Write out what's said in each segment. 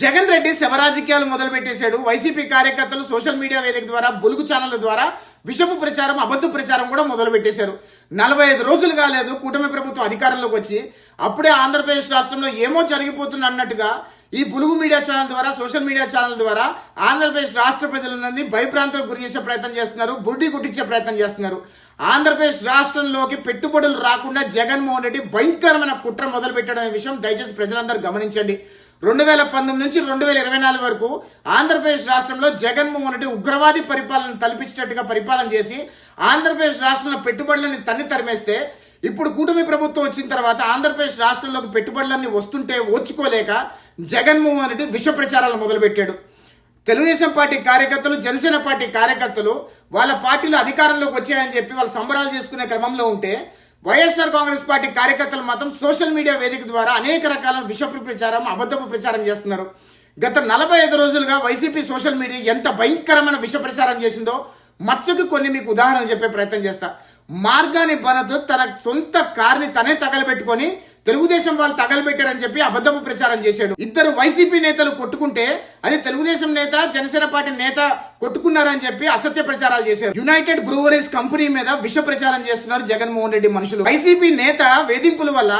జగన్ రెడ్డి శవరాజకీయాలు మొదలుపెట్టేశాడు. వైసీపీ కార్యకర్తలు సోషల్ మీడియా వేదిక ద్వారా బులుగు ఛానళ్ళ ద్వారా విషపు ప్రచారం అబద్ధ ప్రచారం కూడా మొదలుపెట్టేశారు. నలభై ఐదు రోజులు కాలేదు కూటమి ప్రభుత్వం అధికారంలోకి వచ్చి. అప్పుడే ఆంధ్రప్రదేశ్ రాష్ట్రంలో ఏమో జరిగిపోతుంది అన్నట్టుగా ఈ బులుగు మీడియా ఛానల్ ద్వారా సోషల్ మీడియా ఛానల్ ద్వారా ఆంధ్రప్రదేశ్ రాష్ట్ర ప్రజలందరినీ భయప్రాంతాలకు గురి చేసే ప్రయత్నం చేస్తున్నారు బుడ్డి కుట్టించే ప్రయత్నం చేస్తున్నారు. ఆంధ్రప్రదేశ్ రాష్ట్రంలోకి పెట్టుబడులు రాకుండా జగన్మోహన్ రెడ్డి భయంకరమైన కుట్ర మొదలుపెట్టడం విషయం. దయచేసి ప్రజలందరూ గమనించండి. రెండు వేల పంతొమ్మిది నుంచి రెండు వేల ఇరవై నాలుగు వరకు ఆంధ్రప్రదేశ్ రాష్ట్రంలో జగన్మోహన్ రెడ్డి ఉగ్రవాది పరిపాలన తలపించినట్టుగా పరిపాలన చేసి ఆంధ్రప్రదేశ్ రాష్ట్రంలో పెట్టుబడులని తన్ని తరిమేస్తే ఇప్పుడు కూటమి ప్రభుత్వం వచ్చిన తర్వాత ఆంధ్రప్రదేశ్ రాష్ట్రంలోకి పెట్టుబడులన్నీ వస్తుంటే ఓచుకోలేక జగన్మోహన్ రెడ్డి విష ప్రచారాలు మొదలుపెట్టాడు. తెలుగుదేశం పార్టీ కార్యకర్తలు జనసేన పార్టీ కార్యకర్తలు వాళ్ళ పార్టీలు అధికారంలోకి వచ్చాయని చెప్పి వాళ్ళు సంబరాలు చేసుకునే క్రమంలో ఉంటే వైఎస్ఆర్ కాంగ్రెస్ పార్టీ కార్యకర్తలు మాత్రం సోషల్ మీడియా వేదిక ద్వారా అనేక రకాల విషపు ప్రచారం అబద్ధపు ప్రచారం చేస్తున్నారు. గత నలభై ఐదు రోజులుగా వైసీపీ సోషల్ మీడియా ఎంత భయంకరమైన విష ప్రచారం చేసిందో మచ్చకు కొన్ని మీకు ఉదాహరణలు చెప్పే ప్రయత్నం చేస్తా. మార్గాన్ని బనతో తన సొంత కార్ని తనే తగలబెట్టుకొని తెలుగుదేశం వాళ్ళు తగలబెట్టారని చెప్పి అబద్ధపు ప్రచారం చేశాడు. ఇద్దరు వైసీపీ నేతలు కొట్టుకుంటే అది తెలుగుదేశం నేత జనసేన పార్టీ నేత కొట్టుకున్నారని చెప్పి అసత్య ప్రచారాలు చేశారు. యునైటెడ్ బ్రూవరీస్ కంపెనీ మీద విష ప్రచారం చేస్తున్నారు జగన్మోహన్ రెడ్డి మనుషులు. వైసీపీ నేత వేధింపుల వల్ల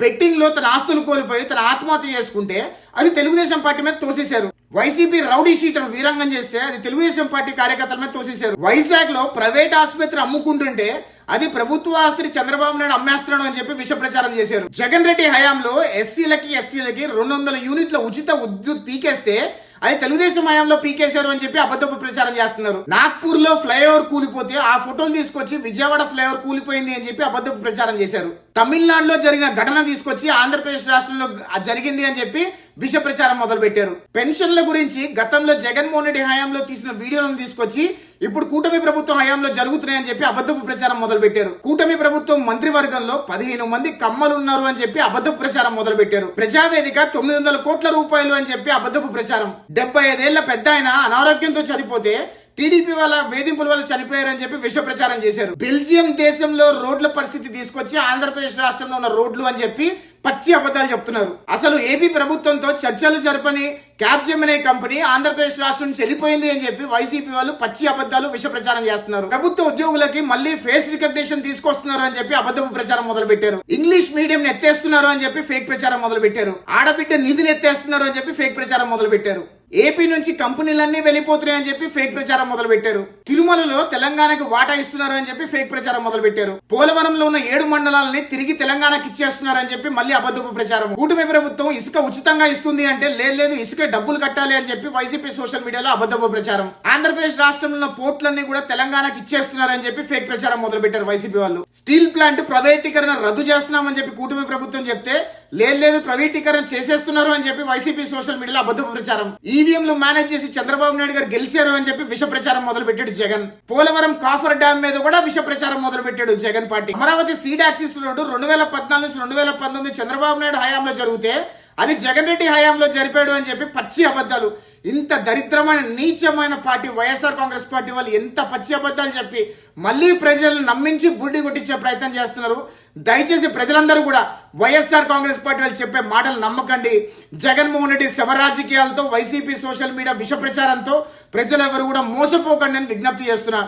బెట్టింగ్లో తన ఆస్తులు కోల్పోయి తన ఆత్మహత్య చేసుకుంటే అది తెలుగుదేశం పార్టీ మీద తోసేశారు. వైసీపీ రౌడీ షీటర్ వీరంగం చేస్తే అది తెలుగుదేశం పార్టీ కార్యకర్తల మీద తోసేశారు. వైజాగ్లో ప్రైవేట్ ఆసుపత్రి అమ్ముకుంటుంటే అది ప్రభుత్వ ఆస్తిని చంద్రబాబు నాయుడు అమ్మేస్తున్నాడు అని చెప్పి విష ప్రచారం చేశారు. జగన్ రెడ్డి హయాంలో ఎస్సీలకి ఎస్టీలకి రెండు వందల యూనిట్ల ఉచిత విద్యుత్ పీకేస్తే అది తెలుగుదేశం హయాంలో పీకేశారు అని చెప్పి అబద్ధపు ప్రచారం చేస్తున్నారు. నాగ్పూర్లో ఫ్లైఓవర్ కూలిపోతే ఆ ఫోటోలు తీసుకొచ్చి విజయవాడ ఫ్లైఓవర్ కూలిపోయింది అని చెప్పి అబద్ధపు ప్రచారం చేశారు. తమిళనాడులో జరిగిన ఘటన తీసుకొచ్చి ఆంధ్రప్రదేశ్ రాష్ట్రంలో జరిగింది అని చెప్పి విష ప్రచారం మొదలు పెట్టారు పెన్షన్ల గురించి గతంలో జగన్మోహన్ రెడ్డి హయాంలో తీసిన వీడియోలను తీసుకొచ్చి ఇప్పుడు కూటమి ప్రభుత్వం హయాంలో జరుగుతున్నాయని చెప్పి అబద్ధపు ప్రచారం మొదలు పెట్టారు కూటమి ప్రభుత్వం మంత్రివర్గంలో పదిహేను మంది కమ్మలు ఉన్నారు అని చెప్పి అబద్ధపు ప్రచారం మొదలు పెట్టారు ప్రజావేదిక తొమ్మిది వందల కోట్ల రూపాయలు అని చెప్పి అబద్ధపు ప్రచారం. డెబ్బై ఐదేళ్ళ పెద్ద ఆయన అనారోగ్యంతో చనిపోతే టీడీపీ వాళ్ళ వేధింపుల వల్ల చనిపోయారని చెప్పి విష ప్రచారం చేశారు. బెల్జియం దేశంలో రోడ్ల పరిస్థితి తీసుకొచ్చి ఆంధ్రప్రదేశ్ రాష్ట్రంలో ఉన్న రోడ్లు అని చెప్పి పచ్చి అబద్ధాలు చెప్తున్నారు. అసలు ఏపీ ప్రభుత్వంతో చర్చలు జరపని క్యాప్జెమినే కంపెనీ ఆంధ్రప్రదేశ్ రాష్ట్రం నుంచి వెళ్ళిపోయింది అని చెప్పి వైసీపీ వాళ్ళు పచ్చి అబద్దాలు విష ప్రచారం చేస్తున్నారు. ప్రభుత్వ ఉద్యోగులకి మళ్ళీ ఫేస్ రికగ్నిషన్ తీసుకొస్తున్నారు అని చెప్పి అబద్ధపు ప్రచారం మొదలు పెట్టారు ఇంగ్లీష్ మీడియం ఎత్తేస్తున్నారు అని చెప్పి ఫేక్ ప్రచారం మొదలు పెట్టారు ఆడబిడ్డ నిధులు ఎత్తేస్తున్నారు అని చెప్పి ఫేక్ ప్రచారం మొదలు పెట్టారు ఏపీ నుంచి కంపెనీలన్నీ వెళ్ళిపోతున్నాయని చెప్పి ఫేక్ ప్రచారం మొదలు పెట్టారు తిరుమలలో తెలంగాణకు వాటా ఇస్తున్నారు అని చెప్పి ఫేక్ ప్రచారం మొదలు పెట్టారు పోలవరంలో ఉన్న ఏడు మండలాలని తిరిగి తెలంగాణకి ఇచ్చేస్తున్నారని చెప్పి మళ్ళీ అబద్ధపు ప్రచారం. కూటమి ప్రభుత్వం ఇసుక ఉచితంగా ఇస్తుంది అంటే లేదు ఇసుక డబ్బులు కట్టాలి అని చెప్పి వైసీపీ సోషల్ మీడియాలో అబద్ధపు ప్రచారం. ఆంధ్రప్రదేశ్ రాష్ట్రంలో పోర్ట్లన్నీ కూడా తెలంగాణకి ఇచ్చేస్తున్నారని చెప్పి ఫేక్ ప్రచారం మొదలు పెట్టారు వైసీపీ వాళ్ళు. స్టీల్ ప్లాంట్ ప్రైవేటీకరణ రద్దు చేస్తున్నామని చెప్పి కూటమి ప్రభుత్వం చెప్తే లేదు లేదు ప్రైవేటీకరణ చేసేస్తున్నారు అని చెప్పి వైసీపీ సోషల్ మీడియాలో అబద్ధపు ప్రచారం. ఈవీఎంలు మేనేజ్ చేసి చంద్రబాబు నాయుడు గారు గెలిచారు అని చెప్పి విష ప్రచారం మొదలు పెట్టాడు జగన్. పోలవరం కాఫర్ డ్యామ్ మీద కూడా విష ప్రచారం మొదలు పెట్టాడు Jagan party. Amaravati seed axis road రెండు వేల పద్నాలుగు నుంచి రెండు వేల పంతొమ్మిది చంద్రబాబు నాయుడు హయాంలో జరిగితే అది జగన్ రెడ్డి హయాంలో జరిపాడు అని చెప్పి పచ్చి అబద్ధాలు. ఇంత దరిద్రమైన నీచమైన పార్టీ వైఎస్ఆర్ కాంగ్రెస్ పార్టీ వాళ్ళు ఎంత పచ్చి అబద్ధాలు చెప్పి మళ్ళీ ప్రజలను నమ్మించి బుడ్డి కొట్టించే ప్రయత్నం చేస్తున్నారు. దయచేసి ప్రజలందరూ కూడా వైఎస్ఆర్ కాంగ్రెస్ పార్టీ వాళ్ళు చెప్పే మాటలు నమ్మకండి. జగన్మోహన్ రెడ్డి శవరాజకీయాలతో వైసీపీ సోషల్ మీడియా విష ప్రచారంతో ప్రజలెవరు కూడా మోసపోకండి అని విజ్ఞప్తి చేస్తున్నా.